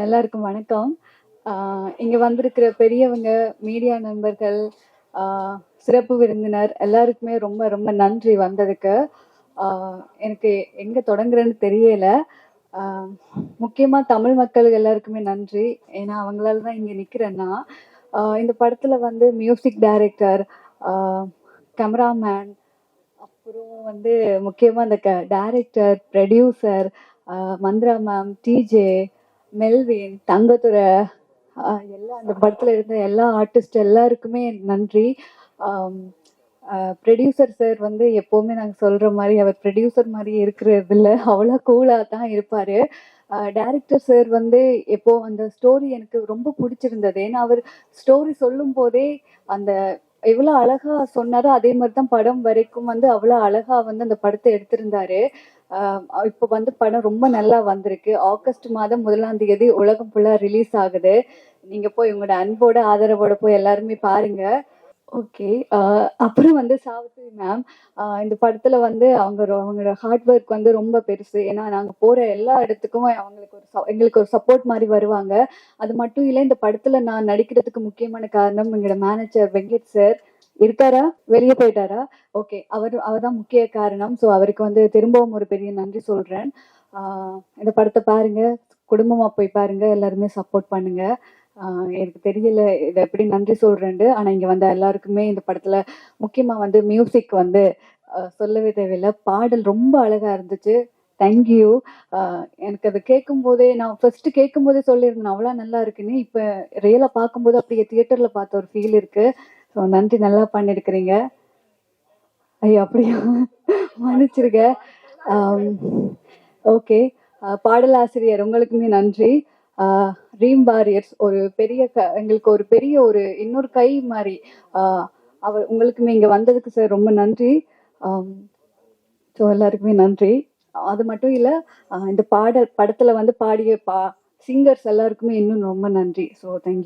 எல்லாருக்கும் வணக்கம். இங்க வந்திருக்கிற பெரியவங்க மீடியா நண்பர்கள் சிறப்பு விருந்தினர் எல்லாருக்குமே ரொம்ப ரொம்ப நன்றி வந்ததுக்கு. எனக்கு எங்க தொடங்குறேன்னு தெரியல. முக்கியமா தமிழ் மக்கள் எல்லாருக்குமே நன்றி. ஏன்னா அவங்களால தான் இங்க நிக்கிறேன்னா இந்த படத்துல வந்து மியூசிக் டைரக்டர் கேமராமேன் அப்புறம் வந்து முக்கியமா அந்த director producer Mantra ma'am DJ Melvin Thangathurai எல்லா அந்த படத்துல இருந்த எல்லா ஆர்டிஸ்ட் எல்லாருக்குமே நன்றி. ப்ரொடியூசர் சார் வந்து எப்பவுமே நாங்க சொல்ற மாதிரி அவர் ப்ரொடியூசர் மாதிரி இருக்கிறது இல்ல அவ்வளோ கூலா தான் இருப்பாரு. டைரக்டர் சார் வந்து எப்போ அந்த ஸ்டோரி எனக்கு ரொம்ப பிடிச்சிருந்தது. ஏன்னா அவர் ஸ்டோரி சொல்லும் போதே அந்த எவ்வளவு அழகா சொன்னாரோ. அதே மாதிரி தான் படம் வரைக்கும் வந்து அவ்வளவு அழகா வந்து அந்த படத்தை எடுத்திருந்தாரு. ஆஹ் இப்போ வந்து படம் ரொம்ப நல்லா வந்திருக்கு. ஆகஸ்ட் மாதம் முதலாம் தேதி உலகம் ஃபுல்லா ரிலீஸ் ஆகுது. நீங்க போய் உங்களோட அன்போட ஆதரவோட போய் எல்லாருமே பாருங்க. ஓகே uh, அப்புறம் வந்து சாவித்ரி மேம் uh, இந்த படத்துல வந்து அவங்க அவங்களோட ஹார்ட் ஒர்க் வந்து ரொம்ப பெருசு. ஏன்னா நாங்க போற எல்லா இடத்துக்கும் அவங்களுக்கு ஒரு எங்களுக்கு ஒரு சப்போர்ட் மாதிரி வருவாங்க. அது மட்டும் இல்ல இந்த படத்துல நான் நடிக்கிறதுக்கு முக்கியமான காரணம் எங்களோட மேனேஜர் வெங்கட் சார் இருக்காரா? வெளியே போயிட்டாரா? ஓகே அவர் அவர் தான் முக்கிய காரணம். ஸோ அவருக்கு வந்து திரும்பவும் ஒரு பெரிய நன்றி சொல்றேன். Uh, இந்த படத்தை பாருங்க. குடும்பமா போய் பாருங்க. எல்லாருமே சப்போர்ட் பண்ணுங்க. எனக்கு தெரியல. இதை எப்படி நன்றி சொல்றேன்ட்டு ஆனா இங்க வந்த எல்லாருக்குமே இந்த படத்துல முக்கியமா வந்து மியூசிக் வந்து சொல்லவே தேவையில்லை. பாடல் ரொம்ப அழகா இருந்துச்சு. தேங்க்யூ எனக்கு அது கேட்கும் போதே நான் ஃபர்ஸ்ட் கேட்கும் போதே சொல்லியிருந்தேன் அவ்வளோ நல்லா இருக்குன்னு. இப்போ ரியலா பார்க்கும்போது அப்படியே தியேட்டர்ல பார்த்த ஒரு ஃபீல் இருக்கு. ஸோ நன்றி நல்லா பண்ணியிருக்கிறீங்க ஐயோ அப்படியா? மன்னிச்சிருக்க ஓகே பாடலாசிரியர் உங்களுக்குமே நன்றி. ரீம் வாரியர்ஸ் ஒரு பெரிய க எங்களுக்கு ஒரு பெரிய ஒரு இன்னொரு கை மாதிரி ஆஹ் அவர் உங்களுக்குமே இங்கே வந்ததுக்கு சார் ரொம்ப நன்றி. ஸோ எல்லாருக்குமே நன்றி. அது மட்டும் இல்லை இந்த பாடல் படத்தில் வந்து பாடிய பா சிங்கர்ஸ் எல்லாருக்குமே இன்னும் ரொம்ப நன்றி. So thank you